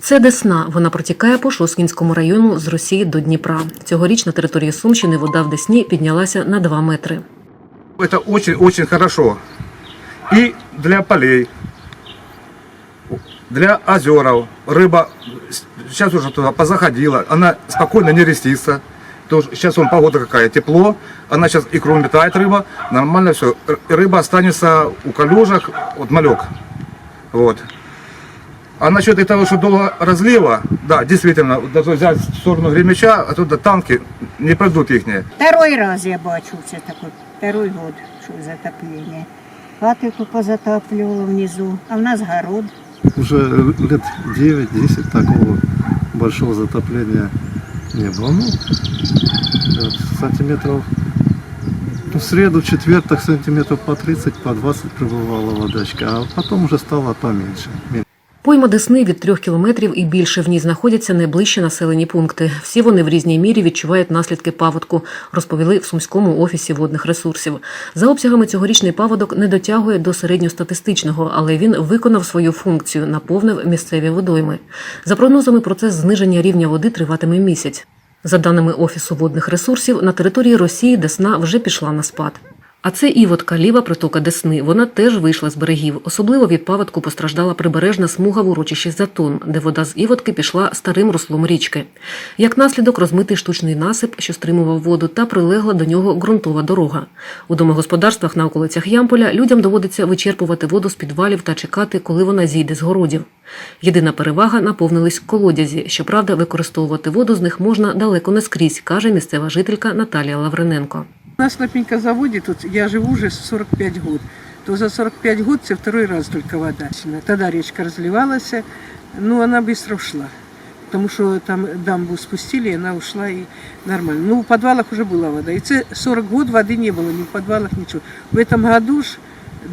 Це Десна. Вона протікає по Шоскінському району з Росії до Дніпра. Цьогоріч на території Сумщини вода в Десні піднялася на 2 метри. Это очень-очень хорошо. И для полей, для озеров. Рыба сейчас уже туда позаходила, она спокойно не рестится. Тоже, сейчас он погода какая, тепло, она сейчас икру метает рыба, нормально все. Рыба останется у колюжек, вот малек. Вот. А насчет этого, что до разлива, да, действительно, вот даже взять в сторону Гремяча, оттуда танки не пройдут их. Второй раз я бачу це такой, второй год, що затоплення. Хати тут позатаплювало внизу, а в нас город. Уже лет 9-10 такого большого затопления не было. Ну, э, сантиметров ну, в среду, в четверг, так сантиметров по 30, по 20 прибывала водочка, а потом уже стало поменьше. Пойма Десни від трьох кілометрів і більше в ній знаходяться найближчі населені пункти. Всі вони в різній мірі відчувають наслідки паводку, розповіли в сумському офісі водних ресурсів. За обсягами цьогорічний паводок не дотягує до середньостатистичного, але він виконав свою функцію, наповнив місцеві водойми. За прогнозами, процес зниження рівня води триватиме місяць. За даними Офісу водних ресурсів, на території Росії Десна вже пішла на спад. А це Івотка, ліва притока Десни. Вона теж вийшла з берегів. Особливо від паводку постраждала прибережна смуга в урочищі Затон, де вода з Івотки пішла старим руслом річки. Як наслідок розмитий штучний насип, що стримував воду, та прилегла до нього ґрунтова дорога. У домогосподарствах на околицях Ямполя людям доводиться вичерпувати воду з підвалів та чекати, коли вона зійде з городів. Єдина перевага наповнились колодязі. Щоправда, використовувати воду з них можна далеко не скрізь, каже місцева жителька Наталія Лавриненко. У нас на пенькозаводе, тут я живу уже 45 год, то за 45 год це второй раз только вода. Тогда речка разливалась, но она быстро ушла. Потому что там дамбу спустили, она ушла и нормально. Ну, в подвалах уже была вода. И це 40 год воды не было, ни в подвалах, ничего. В этом году ж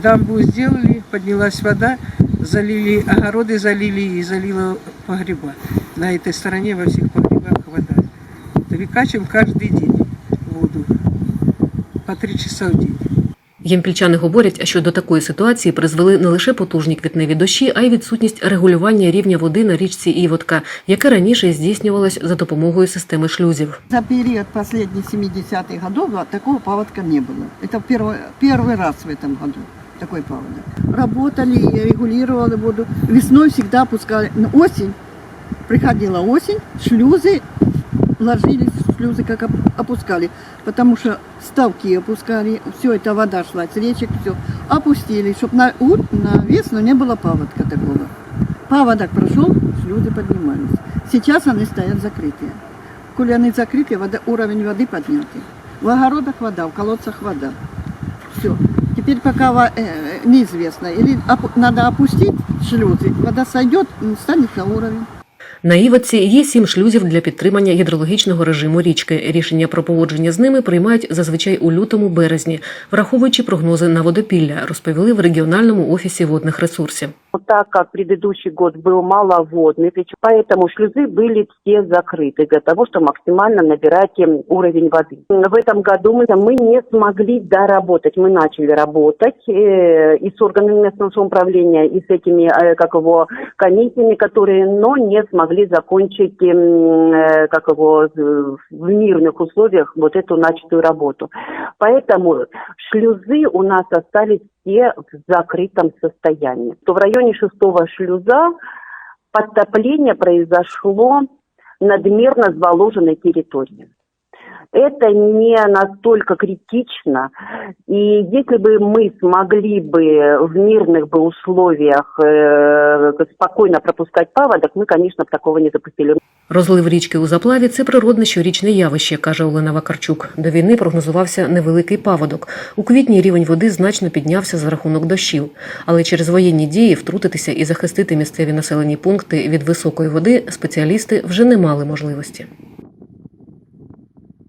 дамбу сделали, поднялась вода, залили огороды, залили и залило погреба. На этой стороне во всех погребах вода. Выкачиваем каждый день воду по три часа в день. Ємпільчани говорять, що до такої ситуації призвели не лише потужні квітневі дощі, а й відсутність регулювання рівня води на річці Івотка, яке раніше здійснювалось за допомогою системи шлюзів. За период последних 70-х годов а, такого паводка не было. Это первый, первый раз в этом году такой паводок. Работали, и регулировали воду. Весной всегда пускали. Но осень, приходила осень, шлюзы ложились, в шлюзы как оп- опускали. Потому что ставки опускали, все это вода шла с речек, все. Опустили, чтобы на, на весну не было паводка такого. Паводок прошел, шлюзы поднимались. Сейчас они стоят закрытые. Коли они закрыты, вода, уровень воды поднятый. В огородах вода, в колодцах вода. Все. Теперь пока во- э, неизвестно. Или опу- надо опустить шлюзы, вода сойдет, станет на уровень. На Іваці є сім шлюзів для підтримання гідрологічного режиму річки. Рішення про поводження з ними приймають зазвичай у лютому-березні, враховуючи прогнози на водопілля, розповіли в регіональному офісі водних ресурсів. Так как предыдущий год был маловодный, причем поэтому шлюзы были все закрыты для того, чтобы максимально набирать им уровень воды. В этом году мы, мы не смогли доработать. Мы начали работать э, и с органами местного самоуправления, и с этими, э, как его, комиссиями, которые, но не смогли закончить, эм, э, как его, в мирных условиях вот эту начатую работу. Поэтому шлюзы у нас остались все в закрытом состоянии. То в районе шестого шлюза подтопление произошло надмерно заложенной территории Это не настолько критично, и если бы мы смогли бы в мирных бы условиях э, спокойно пропускать паводок, мы, конечно, б такого не допустили. Розлив річки у заплаві це природне щорічне явище, каже Олена Вакарчук. До війни прогнозувався невеликий паводок. У квітні рівень води значно піднявся за рахунок дощів. Але через воєнні дії втрутитися і захистити місцеві населені пункти від високої води спеціалісти вже не мали можливості.